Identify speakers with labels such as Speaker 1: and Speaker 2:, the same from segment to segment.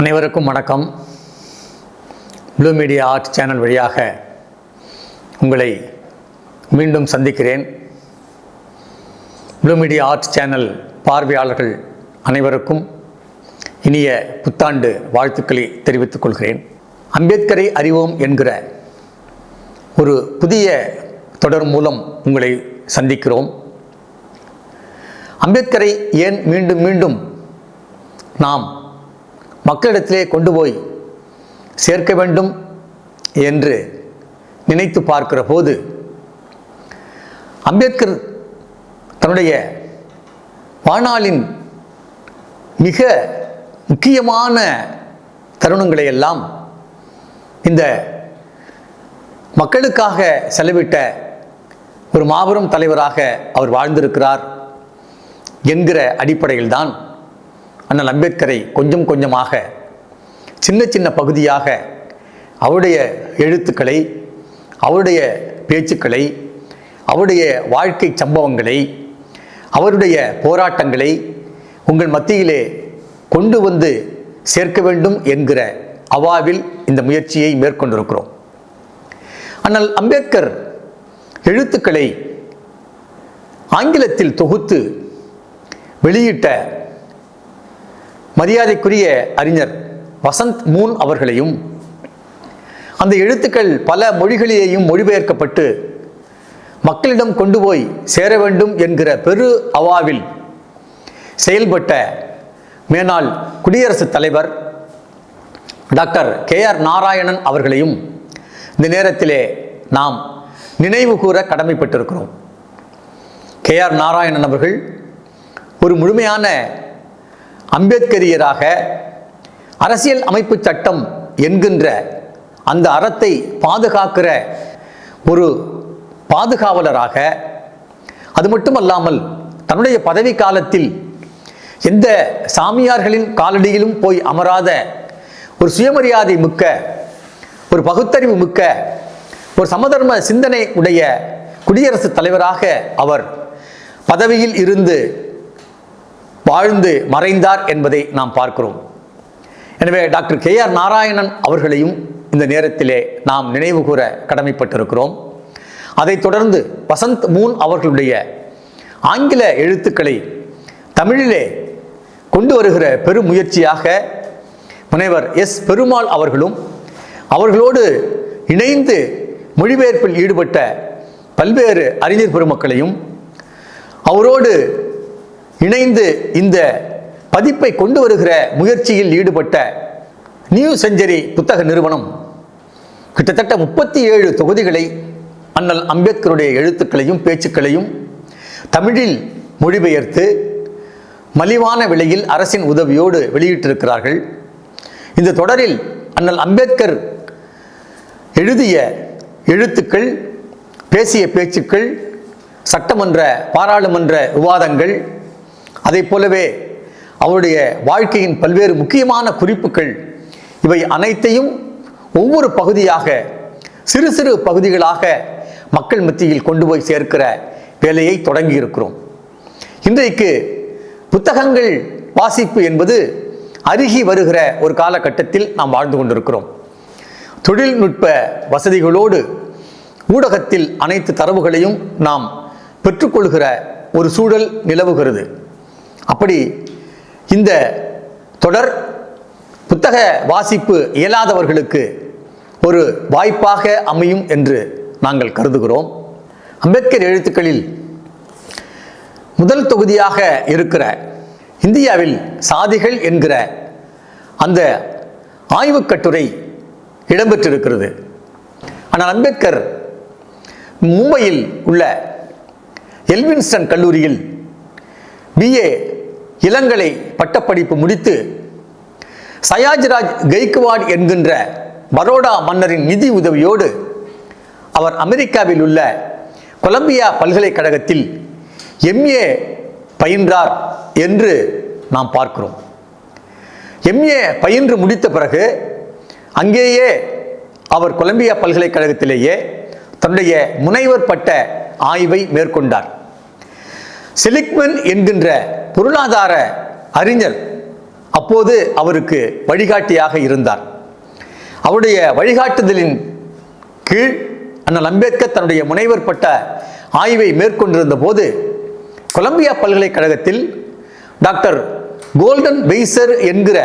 Speaker 1: அனைவருக்கும் வணக்கம். Blue media art channel வழியாக உங்களை மீண்டும் சந்திக்கிறேன். ப்ளூ மீடியா ஆர்ட் சேனல் பார்வையாளர்கள் அனைவருக்கும் இனிய புத்தாண்டு வாழ்த்துக்களை தெரிவித்துக் கொள்கிறேன். அம்பேத்கரை அறிவோம் என்கிற ஒரு புதிய தொடர் மூலம் உங்களை சந்திக்கிறோம். அம்பேத்கரை ஏன் மீண்டும் மீண்டும் நாம் மக்களிடத்திலே கொண்டு போய் சேர்க்க வேண்டும் என்று நினைத்து பார்க்கிற போது அம்பேத்கர் தன்னுடைய வாழ்நாளின் மிக முக்கியமான தருணங்களை எல்லாம் இந்த மக்களுக்காக செலவிட்ட ஒரு மாபெரும் தலைவராக அவர் வாழ்ந்திருக்கிறார் என்கிற அடிப்படையில்தான் அண்ணல் அம்பேத்கரை கொஞ்சம் கொஞ்சமாக சின்ன சின்ன பகுதியாக அவருடைய எழுத்துக்களை அவருடைய பேச்சுக்களை அவருடைய வாழ்க்கை சம்பவங்களை அவருடைய போராட்டங்களை உங்கள் மத்தியிலே கொண்டு வந்து சேர்க்க வேண்டும் என்கிற அவாவில் இந்த முயற்சியை மேற்கொண்டிருக்கிறோம். ஆனால் அம்பேத்கர் எழுத்துக்களை ஆங்கிலத்தில் தொகுத்து வெளியிட்ட மரியாதைக்குரிய அறிஞர் வசந்த் மூன் அவர்களையும் அந்த எழுத்துக்கள் பல மொழிகளிலேயும் மொழிபெயர்க்கப்பட்டு மக்களிடம் கொண்டு போய் சேர வேண்டும் என்கிற பெரு அவாவில் செயல்பட்ட மேனாள் குடியரசுத் தலைவர் டாக்டர் கே ஆர் நாராயணன் அவர்களையும் இந்த நேரத்திலே நாம் நினைவு கூற கடமைப்பட்டிருக்கிறோம். கே ஆர் நாராயணன் அவர்கள் ஒரு முழுமையான அம்பேத்கரியராக அரசியல் அமைப்பு சட்டம் என்கின்ற அந்த அறத்தை பாதுகாக்கிற ஒரு பாதுகாவலராக அது மட்டுமல்லாமல் தன்னுடைய பதவி காலத்தில் எந்த சாமியார்களின் காலடியிலும் போய் அமராத ஒரு சுயமரியாதை மிக்க ஒரு பகுத்தறிவு மிக்க ஒரு சமதர்ம சிந்தனை உடைய குடியரசுத் தலைவராக அவர் பதவியில் இருந்து வாழ்ந்து மறைந்தார் என்பதை நாம் பார்க்கிறோம். எனவே டாக்டர் கே ஆர் நாராயணன் அவர்களையும் இந்த நேரத்திலே நாம் நினைவு கூற கடமைப்பட்டிருக்கிறோம். அதைத் தொடர்ந்து வசந்த் மூன் அவர்களுடைய ஆங்கில எழுத்துக்களை தமிழிலே கொண்டு வருகிற பெரும் முயற்சியாக முனைவர் எஸ். பெருமாள் அவர்களும் அவர்களோடு இணைந்து மொழிபெயர்ப்பில் ஈடுபட்ட பல்வேறு அறிஞர் பெருமக்களையும் அவரோடு இணைந்து இந்த பதிப்பை கொண்டு வருகிற முயற்சியில் ஈடுபட்ட நியூ செஞ்சுரி புத்தக நிறுவனம் கிட்டத்தட்ட முப்பத்தி ஏழு தொகுதிகளை அண்ணல் அம்பேத்கருடைய எழுத்துக்களையும் பேச்சுக்களையும் தமிழில் மொழிபெயர்த்து மலிவான விலையில் அரசின் உதவியோடு வெளியிட்டிருக்கிறார்கள். இந்த தொடரில் அண்ணல் அம்பேத்கர் எழுதிய எழுத்துக்கள் பேசிய பேச்சுக்கள் சட்டமன்ற பாராளுமன்ற விவாதங்கள் அதை போலவே அவருடைய வாழ்க்கையின் பல்வேறு முக்கியமான குறிப்புகள் இவை அனைத்தையும் ஒவ்வொரு பகுதியாக சிறு சிறு பகுதிகளாக மக்கள் மத்தியில் கொண்டு போய் சேர்க்கிற வேலையை தொடங்கி இருக்கிறோம். இன்றைக்கு புத்தகங்கள் வாசிப்பு என்பது அருகி வருகிற ஒரு காலகட்டத்தில் நாம் வாழ்ந்து கொண்டிருக்கிறோம். தொழில்நுட்ப வசதிகளோடு ஊடகத்தில் அனைத்து தரவுகளையும் நாம் பெற்றுக்கொள்கிற ஒரு சூழல் நிலவுகிறது. அப்படி இந்த தொடர் புத்தக வாசிப்பு இயலாதவர்களுக்கு ஒரு வாய்ப்பாக அமையும் என்று நாங்கள் கருதுகிறோம். அம்பேத்கர் எழுத்துக்களில் முதல் தொகுதியாக இருக்கிற இந்தியாவில் சாதிகள் என்கிற அந்த ஆய்வுக் கட்டுரை இடம்பெற்றிருக்கிறது. ஆனால் அம்பேத்கர் மும்பையில் உள்ள எல்வின்ஸ்டன் கல்லூரியில் பிஏ இளங்கலை பட்டப்படிப்பு முடித்து சயாஜ்ராஜ் கெய்க்வாட் என்கின்ற பரோடா மன்னரின் நிதி உதவியோடு அவர் அமெரிக்காவில் உள்ள கொலம்பியா பல்கலைக்கழகத்தில் எம்ஏ பயின்றார் என்று நாம் பார்க்கிறோம். எம்ஏ பயின்று முடித்த பிறகு அங்கேயே அவர் கொலம்பியா பல்கலைக்கழகத்திலேயே தன்னுடைய முனைவர் பட்ட ஆய்வை மேற்கொண்டார். செலிக்மன் என்கின்ற பொருளாதார அறிஞர் அப்போது அவருக்கு வழிகாட்டியாக இருந்தார். அவருடைய வழிகாட்டுதலின் கீழ் அண்ணல் அம்பேத்கர் தன்னுடைய முனைவர் பட்ட ஆய்வை மேற்கொண்டிருந்த போது கொலம்பியா பல்கலைக்கழகத்தில் டாக்டர் கோல்டன் பெய்சர் என்கிற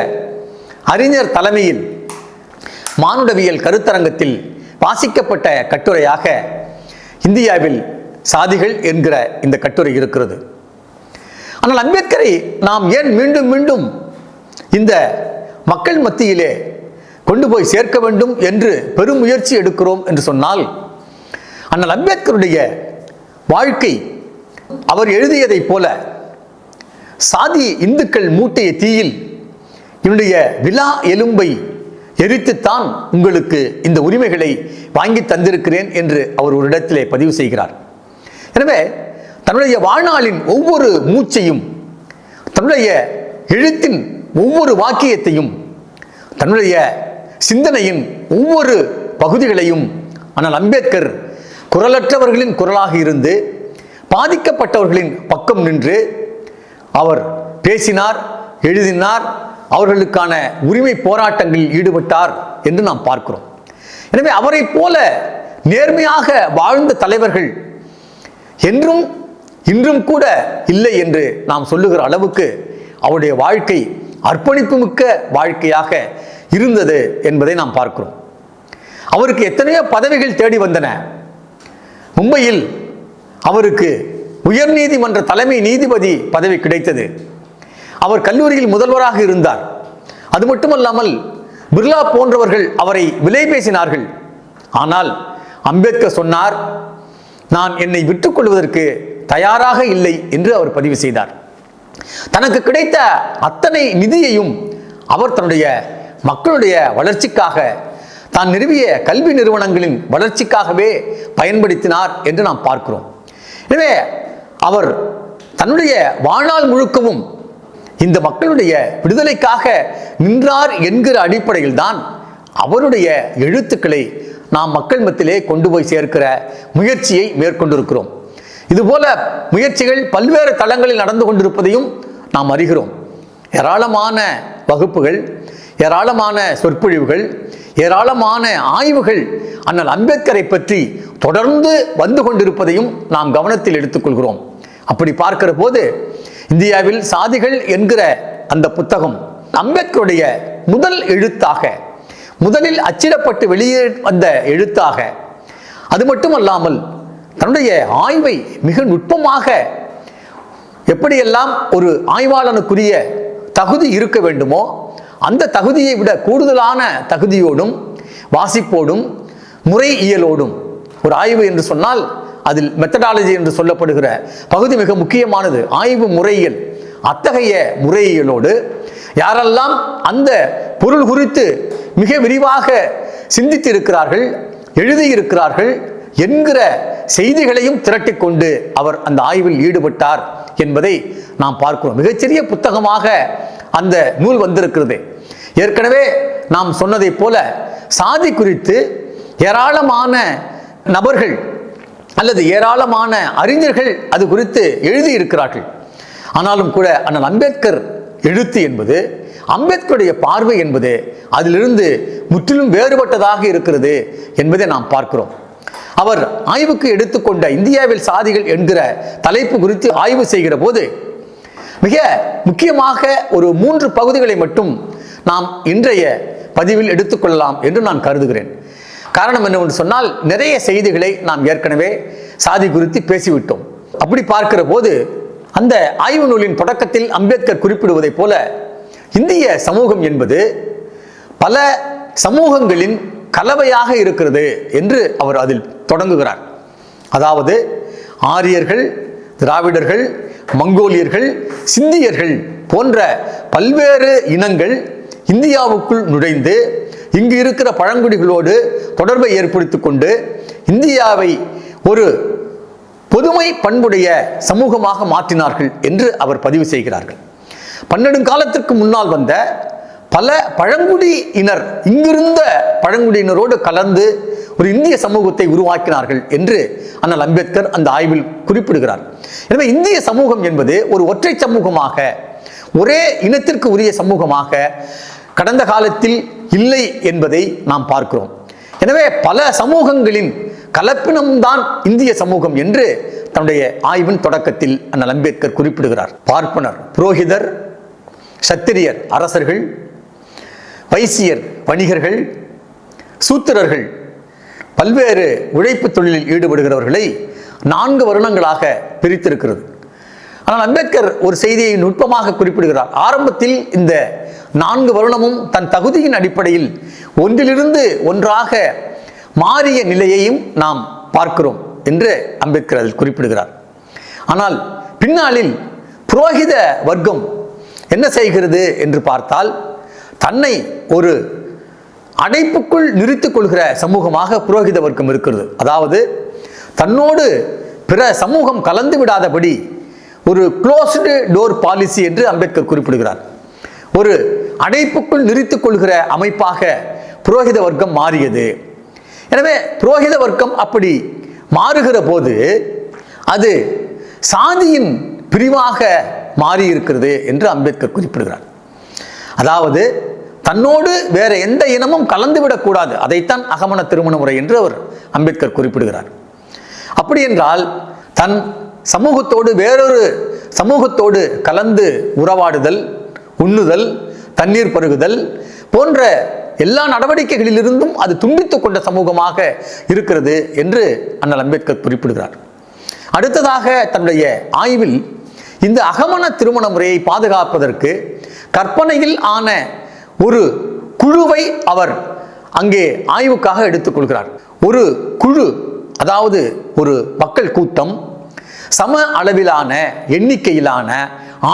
Speaker 1: அறிஞர் தலைமையில் மானுடவியல் கருத்தரங்கத்தில் வாசிக்கப்பட்ட கட்டுரையாக இந்தியாவில் சாதிகள் என்கிற இந்த கட்டுரை இருக்கிறது. ஆனால் அம்பேத்கரை நாம் ஏன் மீண்டும் மீண்டும் இந்த மக்கள் மத்தியிலே கொண்டு போய் சேர்க்க வேண்டும் என்று பெரும் முயற்சி எடுக்கிறோம் என்று சொன்னால் அண்ணல் அம்பேத்கருடைய வாழ்க்கை அவர் எழுதியதைப் போல சாதி இந்துக்கள் மூட்டைய தீயில் என்னுடைய விழா எலும்பை எரித்துத்தான் உங்களுக்கு இந்த உரிமைகளை வாங்கி தந்திருக்கிறேன் என்று அவர் ஒரு இடத்திலே பதிவு செய்கிறார். எனவே தன்னுடைய வாழ்நாளின் ஒவ்வொரு மூச்சையும் தன்னுடைய எழுத்தின் ஒவ்வொரு வாக்கியத்தையும் தன்னுடைய சிந்தனையின் ஒவ்வொரு பகுதிகளையும் ஆனால் அம்பேத்கர் குரலற்றவர்களின் குரலாக இருந்து பாதிக்கப்பட்டவர்களின் பக்கம் நின்று அவர் பேசினார் எழுதினார் அவர்களுக்கான உரிமை போராட்டங்களில் ஈடுபட்டார் என்று நாம் பார்க்கிறோம். எனவே அவரைப் போல நேர்மையாக வாழ்ந்த தலைவர்கள் என்றும் இன்றும் கூட இல்லை என்று நாம் சொல்லுகிற அளவுக்கு அவருடைய வாழ்க்கை அர்ப்பணிப்பு மிக்க வாழ்க்கையாக இருந்தது என்பதை நாம் பார்க்கிறோம். அவருக்கு எத்தனையோ பதவிகள் தேடி வந்தன. மும்பையில் அவருக்கு உயர் நீதிமன்ற தலைமை நீதிபதி பதவி கிடைத்தது. அவர் கல்லூரியில் முதல்வராக இருந்தார். அது மட்டுமல்லாமல் பிர்லா போன்றவர்கள் அவரை விலை பேசினார்கள். ஆனால் அம்பேத்கர் சொன்னார் நான் என்னை விட்டுக்கொள்வதற்கு தயாராக இல்லை என்று அவர் பதிவு செய்தார். தனக்கு கிடைத்த அத்தனை நிதியையும் அவர் தன்னுடைய மக்களுடைய வளர்ச்சிக்காக தான் நிறுவிய கல்வி நிறுவனங்களின் வளர்ச்சிக்காகவே பயன்படுத்தினார் என்று நாம் பார்க்கிறோம். எனவே அவர் தன்னுடைய வாழ்நாள் முழுக்கவும் இந்த மக்களுடைய விடுதலைக்காக நின்றார் என்கிற அடிப்படையில் தான் அவருடைய எழுத்துக்களை நாம் மக்கள் மத்தியிலே கொண்டு போய் சேர்க்கிற முயற்சியை மேற்கொண்டிருக்கிறோம். இதுபோல முயற்சிகள் பல்வேறு தளங்களில் நடந்து கொண்டிருப்பதையும் நாம் அறிகிறோம். ஏராளமான வகுப்புகள் ஏராளமான சொற்பொழிவுகள் ஏராளமான ஆய்வுகள் அண்ணல் அம்பேத்கரை பற்றி தொடர்ந்து வந்து கொண்டிருப்பதையும் நாம் கவனத்தில் எடுத்துக்கொள்கிறோம். அப்படி பார்க்கிற போது இந்தியாவில் சாதிகள் என்கிற அந்த புத்தகம் அம்பேத்கருடைய முதல் எழுத்தாக முதலில் அச்சிடப்பட்டு வெளியே வந்த எழுத்தாக. அது மட்டுமல்லாமல் தன்னுடைய ஆய்வை மிக நுட்பமாக எப்படியெல்லாம் ஒரு ஆய்வாளனுக்குரிய தகுதி இருக்க வேண்டுமோ அந்த தகுதியை விட கூடுதலான தகுதியோடும் வாசிப்போடும் முறை இயலோடும் ஒரு ஆய்வு என்று சொன்னால் அதில் மெத்தடாலஜி என்று சொல்லப்படுகிற பகுதி மிக முக்கியமானது. ஆய்வு முறையியல். அத்தகைய முறையியலோடு யாரெல்லாம் அந்த பொருள் குறித்து மிக விரிவாக சிந்தித்திருக்கிறார்கள் எழுதியிருக்கிறார்கள் என்கிற செய்திகளையும் திரட்டிக்கொண்டு அவர் அந்த ஆய்வில் ஈடுபட்டார் என்பதை நாம் பார்க்கிறோம். மிகச்சிறிய புத்தகமாக அந்த நூல் வந்திருக்கிறது. ஏற்கனவே நாம் சொன்னதைப் போல சாதி குறித்து ஏராளமான நபர்கள் அல்லது ஏராளமான அறிஞர்கள் அது குறித்து எழுதியிருக்கிறார்கள். ஆனாலும் கூட அண்ணல் அம்பேத்கர் எழுத்து என்பது அம்பேத்கருடைய பார்வை என்பது அதிலிருந்து முற்றிலும் வேறுபட்டதாக இருக்கிறது என்பதை நாம் பார்க்கிறோம். அவர் ஆய்வுக்கு எடுத்துக்கொண்ட இந்தியாவில் சாதிகள் என்கிற தலைப்பு குறித்து ஆய்வு செய்கிற போது மிக முக்கியமாக ஒரு மூன்று பகுதிகளை மட்டும் நாம் இன்றைய பதிவில் எடுத்துக்கொள்ளலாம் என்று நான் கருதுகிறேன். காரணம் என்னவென்று சொன்னால் நிறைய செய்திகளை நாம் ஏற்கனவே சாதி குறித்து பேசிவிட்டோம். அப்படி பார்க்கிற போது அந்த ஆய்வு நூலின் தொடக்கத்தில் அம்பேத்கர் குறிப்பிடுவதைப் போல இந்திய சமூகம் என்பது பல சமூகங்களின் கலவையாக இருக்கிறது என்று அவர் அதில் தொடங்குகிறார். அதாவது ஆரியர்கள் திராவிடர்கள் மங்கோலியர்கள் சிந்தியர்கள் போன்ற பல்வேறு இனங்கள் இந்தியாவுக்குள் நுழைந்து இங்கு இருக்கிற பழங்குடிகளோடு தொடர்பை ஏற்படுத்தி கொண்டு இந்தியாவை ஒரு பொதுமை பண்புடைய சமூகமாக மாற்றினார்கள் என்று அவர் பதிவு செய்கிறார்கள். பன்னெடுங்காலத்திற்கு முன்னால் வந்த பல பழங்குடியினர் இங்கிருந்த பழங்குடியினரோடு கலந்து ஒரு இந்திய சமூகத்தை உருவாக்கினார்கள் என்று அண்ணல் அம்பேத்கர் அந்த ஆய்வில் குறிப்பிடுகிறார். எனவே இந்திய சமூகம் என்பது ஒரு ஒற்றை சமூகமாக ஒரே இனத்திற்கு உரிய சமூகமாக கடந்த காலத்தில் இல்லை என்பதை நாம் பார்க்கிறோம். எனவே பல சமூகங்களின் கலப்பினம்தான் இந்திய சமூகம் என்று தன்னுடைய ஆய்வின் தொடக்கத்தில் அண்ணல் அம்பேத்கர் குறிப்பிடுகிறார். பார்ப்பனர் புரோகிதர் சத்திரியர் அரசர்கள் வைசியர் வணிகர்கள் சூத்திரர்கள் பல்வேறு உழைப்பு தொழிலில் ஈடுபடுகிறவர்களை நான்கு வருணங்களாக பிரித்திருக்கிறது. ஆனால் அம்பேத்கர் ஒரு செய்தியை நுட்பமாக குறிப்பிடுகிறார். ஆரம்பத்தில் இந்த நான்கு வருணமும் தன் தகுதியின் அடிப்படையில் ஒன்றிலிருந்து ஒன்றாக மாறிய நிலையையும் நாம் பார்க்கிறோம் என்று அம்பேத்கர் அதில் குறிப்பிடுகிறார். ஆனால் பின்னாளில் புரோகித வர்க்கம் என்ன செய்கிறது என்று பார்த்தால் தன்னை ஒரு அடைப்புக்குள் நிறுத்திக் கொள்கிற சமூகமாக புரோகித வர்க்கம் இருக்கிறது. அதாவது தன்னோடு பிற சமூகம் கலந்து விடாதபடி ஒரு க்ளோஸ்டு டோர் பாலிசி என்று அம்பேத்கர் குறிப்பிடுகிறார். ஒரு அடைப்புக்குள் நிறுத்திக் கொள்கிற அமைப்பாக புரோகித வர்க்கம் மாறியது. எனவே புரோகித வர்க்கம் அப்படி மாறுகிற போது அது சாதியின் பிரிவாக மாறி இருக்கிறது என்று அம்பேத்கர் குறிப்பிடுகிறார். அதாவது தன்னோடு வேற எந்த இனமும் கலந்துவிடக்கூடாது. அதைத்தான் அகமண திருமண முறை என்று அவர் அம்பேத்கர் குறிப்பிடுகிறார். அப்படி என்றால் தன் சமூகத்தோடு வேறொரு சமூகத்தோடு கலந்து உறவாடுதல் உண்ணுதல் தண்ணீர் பருகுதல் போன்ற எல்லா நடவடிக்கைகளிலிருந்தும் அது துண்டித்து கொண்ட சமூகமாக இருக்கிறது என்று அண்ணல் அம்பேத்கர் குறிப்பிடுகிறார். அடுத்ததாக தன்னுடைய ஆய்வில் இந்த அகமண திருமண முறையை பாதுகாப்பதற்கு கற்பனையில் ஆன ஒரு குழுவை அவர் அங்கே ஆய்வுக்காக எடுத்துக்கொள்கிறார். ஒரு குழு அதாவது ஒரு மக்கள் கூட்டம் சம அளவிலான எண்ணிக்கையிலான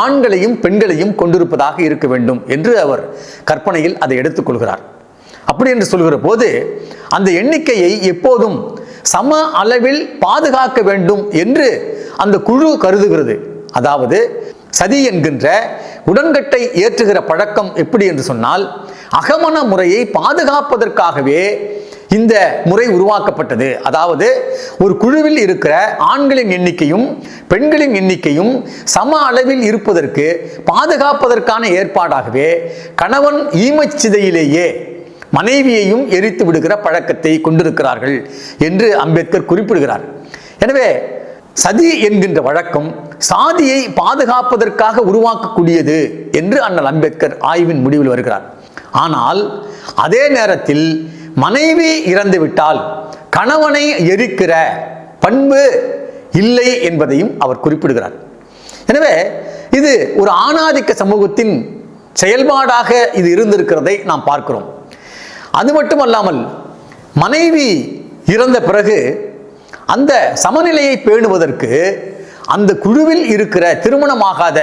Speaker 1: ஆண்களையும் பெண்களையும் கொண்டிருப்பதாக இருக்க வேண்டும் என்று அவர் கற்பனையில் அதை எடுத்துக்கொள்கிறார். அப்படி என்று சொல்கிற போது அந்த எண்ணிக்கையை எப்போதும் சம அளவில் பாதுகாக்க வேண்டும் என்று அந்த குழு கருதுகிறது. அதாவது சதி என்கின்ற உடன்கட்டை ஏற்றுகிற பழக்கம் எப்படி என்று சொன்னால் அகமண முறையை பாதுகாப்பதற்காகவே இந்த முறை உருவாக்கப்பட்டது. அதாவது ஒரு குழுவில் இருக்கிற ஆண்களின் எண்ணிக்கையும் பெண்களின் எண்ணிக்கையும் சம அளவில் இருப்பதற்கு பாதுகாப்பதற்கான ஏற்பாடாகவே கணவன் ஈமச்சிதையிலேயே மனைவியையும் எரித்து விடுகிற பழக்கத்தை கொண்டிருக்கிறார்கள் என்று அம்பேத்கர் குறிப்பிடுகிறார். எனவே சதி என்கின்ற வழக்கம் சாதியை பாதுகாப்பதற்காக உருவாக்கக்கூடியது என்று அண்ணல் அம்பேத்கர் ஆய்வின் முடிவில் வருகிறார். ஆனால் அதே நேரத்தில் மனைவி இறந்துவிட்டால் கணவனை எரிக்கிற பண்பு இல்லை என்பதையும் அவர் குறிப்பிடுகிறார். எனவே இது ஒரு ஆணாதிக்க சமூகத்தின் செயல்பாடாக இது இருந்திருக்கிறதை நாம் பார்க்கிறோம். அது மட்டுமல்லாமல் மனைவி இறந்த பிறகு அந்த சமநிலையை பேணுவதற்கு அந்த குழுவில் இருக்கிற திருமணமாகாத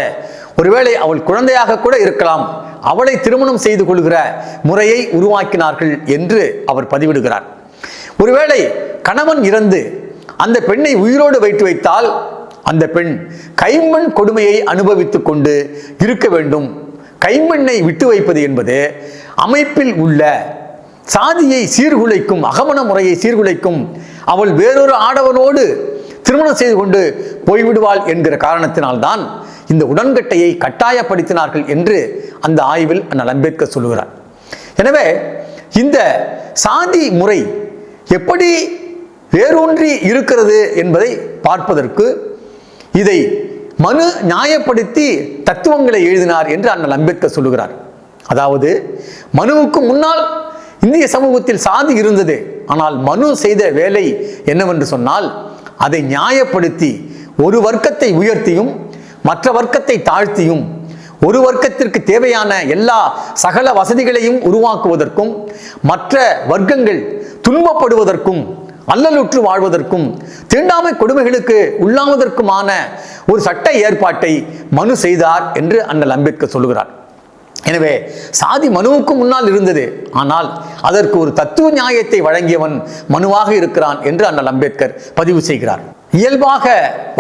Speaker 1: ஒருவேளை அவள் குழந்தையாக கூட இருக்கலாம் அவளை திருமணம் செய்து கொள்கிற முறையை உருவாக்கினார்கள் என்று அவர் பதிவிடுகிறார். ஒருவேளை கணவன் இறந்து அந்த பெண்ணை உயிரோடு வைத்து வைத்தால் அந்த பெண் கைம்பெண் கொடுமையை அனுபவித்துக் கொண்டு இருக்க வேண்டும். கைம்பெண்ணை விட்டு வைப்பது என்பது அமைப்பில் உள்ள சாதியை சீர்குலைக்கும் அகமண முறையை சீர்குலைக்கும் அவள் வேறொரு ஆடவனோடு திருமணம் செய்து கொண்டு போய்விடுவாள் என்கிற காரணத்தினால்தான் இந்த உடன்கட்டையை கட்டாயப்படுத்தினார்கள் என்று அந்த ஆய்வில் அண்ணல் அம்பேத்கர் சொல்லுகிறார். எனவே இந்த சாதி முறை எப்படி வேரூன்றி இருக்கிறது என்பதை பார்ப்பதற்கு இதை மனு நியாயப்படுத்தி தத்துவங்களை எழுதினார் என்று அண்ணல் அம்பேத்கர் சொல்லுகிறார். அதாவது மனுவுக்கு முன்னால் இந்திய சமூகத்தில் சாதி இருந்தது. ஆனால் மனு செய்த வேலை என்னவென்று சொன்னால் அதை நியாயப்படுத்தி ஒரு வர்க்கத்தை உயர்த்தியும் மற்ற வர்க்கத்தை தாழ்த்தியும் ஒரு வர்க்கத்திற்கு தேவையான எல்லா சகல வசதிகளையும் உருவாக்குவதற்கும் மற்ற வர்க்கங்கள் துன்பப்படுவதற்கும் அல்லலுற்று வாழ்வதற்கும் தீண்டாமை கொடுமைகளுக்கு உள்ளாவதற்குமான ஒரு சட்ட ஏற்பாட்டை மனு செய்தார் என்று அண்ணல் அம்பேத்கர் சொல்லுகிறார். எனவே சாதி மனுவுக்கு முன்னால் இருந்தது. ஆனால் அதற்கு ஒரு தத்துவ நியாயத்தை வழங்கியவன் மனுவாக இருக்கிறான் என்று அண்ணல் அம்பேத்கர் பதிவு செய்கிறார். இயல்பாக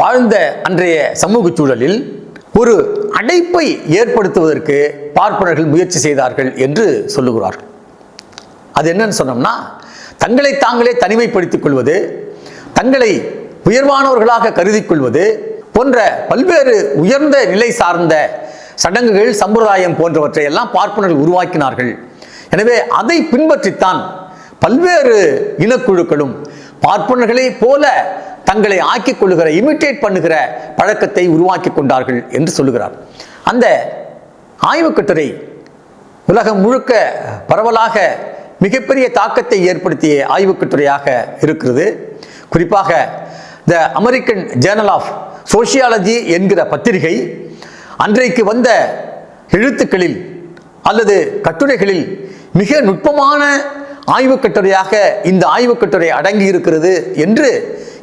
Speaker 1: வாழ்ந்த அன்றைய சமூக சூழலில் ஒரு அடைப்பை ஏற்படுத்துவதற்கு பார்ப்பனர்கள் முயற்சி செய்தார்கள் என்று சொல்லுகிறார்கள். அது என்னன்னு சொன்னோம்னா தங்களை தாங்களே தனிமைப்படுத்திக் கொள்வது தங்களை உயர்வானவர்களாக கருதிக்கொள்வது போன்ற பல்வேறு உயர்ந்த நிலை சார்ந்த சடங்குகள் சம்பிரதாயம் போன்றவற்றை எல்லாம் பார்ப்பனர்கள் உருவாக்கினார்கள். எனவே அதை பின்பற்றித்தான் பல்வேறு இனக்குழுக்களும் பார்ப்பனர்களை போல தங்களை ஆக்கிக் கொள்ளுகிற இமிட்டேட் பண்ணுகிற பழக்கத்தை உருவாக்கி கொண்டார்கள் என்று சொல்லுகிறார். அந்த ஆய்வு கட்டுரை உலகம் முழுக்க பரவலாக மிகப்பெரிய தாக்கத்தை ஏற்படுத்திய ஆய்வுக்கட்டுரையாக இருக்கிறது. குறிப்பாக the American journal of sociology என்கிற பத்திரிகை அன்றைக்கு வந்த எழுத்துக்களில் அல்லது கட்டுரைகளில் மிக நுட்பமான ஆய்வுக் கட்டுரையாக இந்த ஆய்வுக் கட்டுரை அடங்கி இருக்கிறது என்று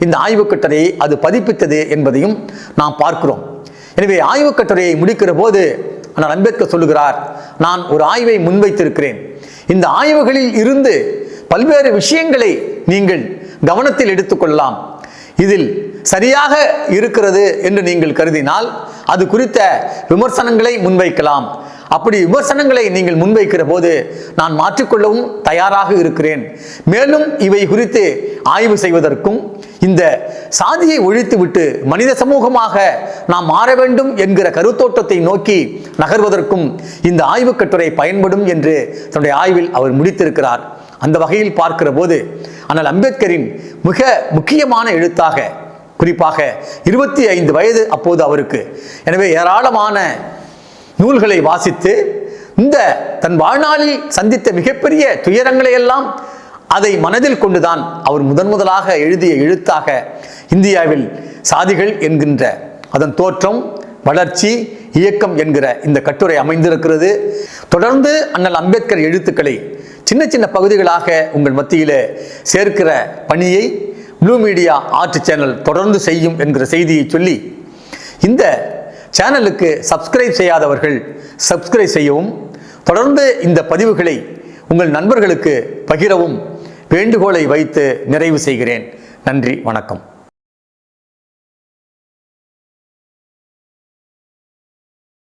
Speaker 1: இந்த ஆய்வுக் கட்டுரையை அது பதிப்பித்தது என்பதையும் நாம் பார்க்கிறோம். எனவே ஆய்வுக் கட்டுரையை முடிக்கிற போது ஆனால் அம்பேத்கர் சொல்லுகிறார் நான் ஒரு ஆய்வை முன்வைத்திருக்கிறேன். இந்த ஆய்வுகளில் இருந்து பல்வேறு விஷயங்களை நீங்கள் கவனத்தில் எடுத்துக்கொள்ளலாம் இதில் சரியாக இருக்கிறது என்று நீங்கள் கருதினால் அது குறித்த விமர்சனங்களை முன்வைக்கலாம். அப்படி விமர்சனங்களை நீங்கள் முன்வைக்கிற போது நான் மாற்றிக்கொள்ளவும் தயாராக இருக்கிறேன். மேலும் இவை குறித்து ஆய்வு செய்வதற்கும் இந்த சாதியை ஒழித்துவிட்டு மனித சமூகமாக நாம் மாற வேண்டும் என்கிற கருத்தோட்டத்தை நோக்கி நகர்வதற்கும் இந்த ஆய்வு கட்டுரை பயன்படும் என்று தன்னுடைய ஆய்வில் அவர் முடித்திருக்கிறார். அந்த வகையில் பார்க்கிற போது ஆனால் அம்பேத்கரின் மிக முக்கியமான எழுத்தாக குறிப்பாக இருபத்தி ஐந்து வயது அப்போது அவருக்கு. எனவே ஏராளமான நூல்களை வாசித்து இந்த தன் வாழ்நாளில் சந்தித்த மிகப்பெரிய துயரங்களை எல்லாம் அதை மனதில் கொண்டுதான் அவர் முதன் முதலாக எழுதிய எழுத்தாக இந்தியாவில் சாதிகள் என்கின்ற அதன் தோற்றம் வளர்ச்சி இயக்கம் என்கிற இந்த கட்டுரை அமைந்திருக்கிறது. தொடர்ந்து அண்ணல் அம்பேத்கர் எழுத்துக்களை சின்ன சின்ன பகுதிகளாக உங்கள் மத்தியில் சேர்க்கிற பணியை ப்ளூ மீடியா ஆர்ட் சேனல் தொடர்ந்து செய்யும் என்கிற செய்தியை சொல்லி இந்த சேனலுக்கு சப்ஸ்கிரைப் செய்யாதவர்கள் சப்ஸ்கிரைப் செய்யவும் தொடர்ந்து இந்த பதிவுகளை உங்கள் நண்பர்களுக்கு பகிரவும் வேண்டுகோளை வைத்து நிறைவு செய்கிறேன். நன்றி வணக்கம்.